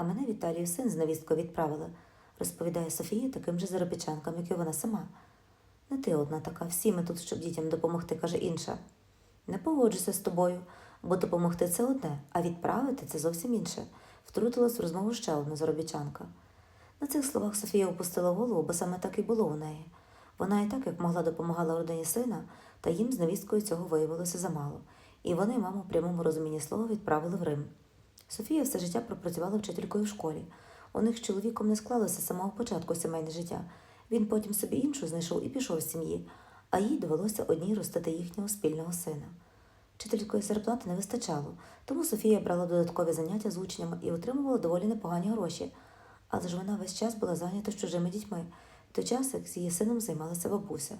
А мене в Італію син з невісткою відправили, розповідає Софія таким же заробітчанкам, як і вона сама. Не ти одна така, всі ми тут, щоб дітям допомогти, каже інша. Не погоджуся з тобою, бо допомогти це одне, а відправити це зовсім інше, втрутилась в розмову ще одна заробітчанка. На цих словах Софія опустила голову, бо саме так і було у неї. Вона і так, як могла, допомагала родині сина, та їм з невісткою цього виявилося замало, і вони маму в прямому розумінні слова відправили в Рим. Софія все життя пропрацювала вчителькою в школі. У них з чоловіком не склалося з самого початку сімейне життя. Він потім собі іншу знайшов і пішов з сім'ї, а їй довелося одній ростити їхнього спільного сина. Вчителької зарплати не вистачало, тому Софія брала додаткові заняття з учнями і отримувала доволі непогані гроші. Але ж вона весь час була зайнята з чужими дітьми, в той час, як з її сином займалася бабуся.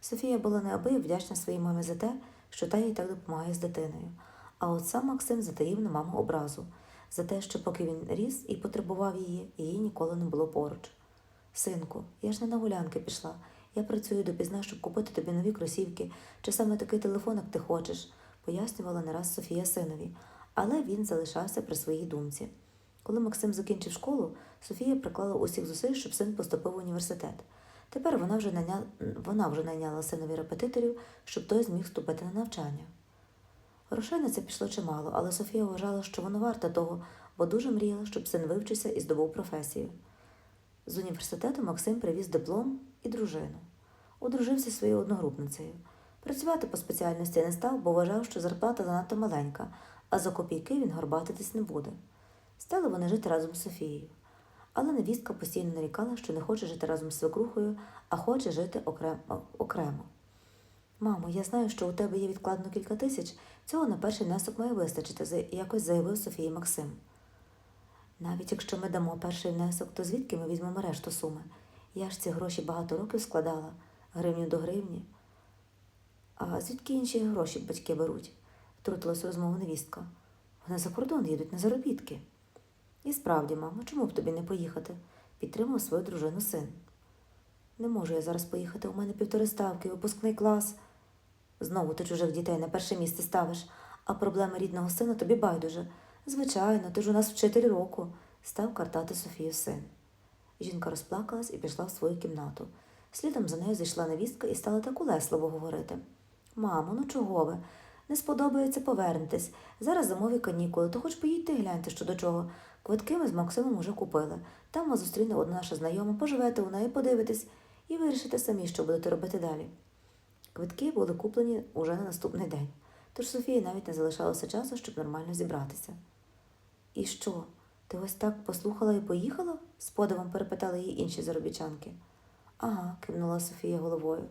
Софія була неабияк вдячна своїй мамі за те, що та їй так допомагає з дитиною. А от сам Максим затаїв на маму образу за те, що поки він ріс і потребував її, її ніколи не було поруч. Синку, я ж не на гулянки пішла. Я працюю допізна, щоб купити тобі нові кросівки, чи саме такий телефон, як ти хочеш, пояснювала не раз Софія синові, але він залишався при своїй думці. Коли Максим закінчив школу, Софія приклала усіх зусиль, щоб син поступив в університет. Тепер вона вже найняла, вона вже найняла синові репетиторів, щоб той зміг вступити на навчання. Грошей на це пішло чимало, але Софія вважала, що воно варте того, бо дуже мріяла, щоб син вивчився і здобув професію. З університету Максим привіз диплом і дружину. Одружився своєю одногрупницею. Працювати по спеціальності не став, бо вважав, що зарплата занадто маленька, а за копійки він горбатитись не буде. Стали вони жити разом з Софією. Але невістка постійно нарікала, що не хоче жити разом з свекрухою, а хоче жити окремо. Мамо, я знаю, що у тебе є відкладено кілька тисяч, цього на перший внесок має вистачити, якось заявив Софії Максим. Навіть якщо ми дамо перший внесок, то звідки ми візьмемо решту суми? Я ж ці гроші багато років складала, гривню до гривні. А звідки інші гроші батьки беруть? втрутилась у розмову невістка. Вони за кордон їдуть на заробітки. І справді, мамо, чому б тобі не поїхати? підтримав свою дружину син. Не можу я зараз поїхати, у мене півтори ставки, випускний клас. Знову ти чужих дітей на перше місце ставиш, а проблеми рідного сина тобі байдуже. Звичайно, ти ж у нас вчитель року, став картати Софію син. Жінка розплакалась і пішла в свою кімнату. Слідом за нею зайшла невістка і стала так улесливо говорити. Мамо, ну чого ви? Не сподобається повернетесь. Зараз зимові канікули, то хоч поїдьте гляньте, що до чого. Квитки ми з Максимом уже купили. Там вас зустріне одна наша знайома, поживете у неї, подивитесь і вирішите самі, що будете робити далі. Квитки були куплені уже на наступний день, тож Софії навіть не залишалося часу, щоб нормально зібратися. І що? Ти ось так послухала і поїхала? з подивом перепитали її інші заробітчанки. Ага, кивнула Софія головою.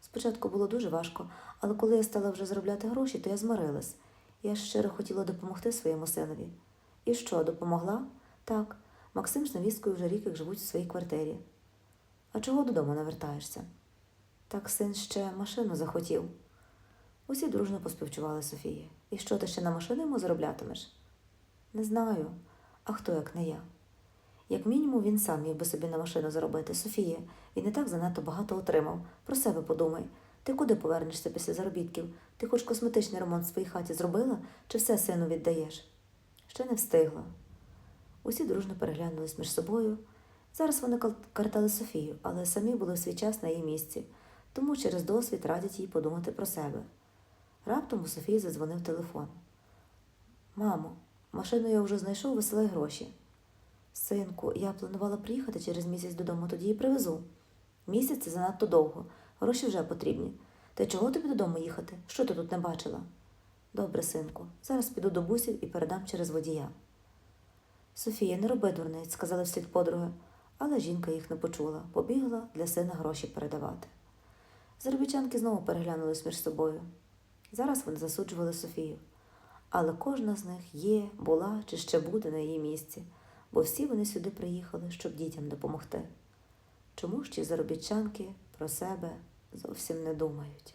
Спочатку було дуже важко, але коли я стала вже заробляти гроші, то я змирилась. Я щиро хотіла допомогти своєму синові. І що, допомогла? Так, Максим з невісткою вже рік як живуть у своїй квартирі. А чого додому не вертаєшся? Так син ще машину захотів. Усі дружно поспівчували Софії. І що ти ще на машину йому зароблятимеш? Не знаю. А хто як не я? Як мінімум, він сам міг би собі на машину заробити. Софія, він і так занадто багато отримав. Про себе подумай. Ти куди повернешся після заробітків? Ти хоч косметичний ремонт в своїй хаті зробила, чи все сину віддаєш? Ще не встигла. Усі дружно переглянулись між собою. Зараз вони картали Софію, але самі були в свій час на її місці, тому через досвід радять їй подумати про себе. Раптом у Софії задзвонив телефон. Мамо, машину я вже знайшов, висилай гроші. Синку, я планувала приїхати через місяць додому, тоді і привезу. Місяць це занадто довго, гроші вже потрібні. Та чого тобі додому їхати? Що ти тут не бачила? Добре, синку, зараз піду до бусів і передам через водія. Софія, не роби дурниць, сказали вслід подруги, але жінка їх не почула, побігла для сина гроші передавати. Заробітчанки знову переглянулись між собою. Зараз вони засуджували Софію. Але кожна з них є, була чи ще буде на її місці, бо всі вони сюди приїхали, щоб дітям допомогти. Чому ж ті заробітчанки про себе зовсім не думають?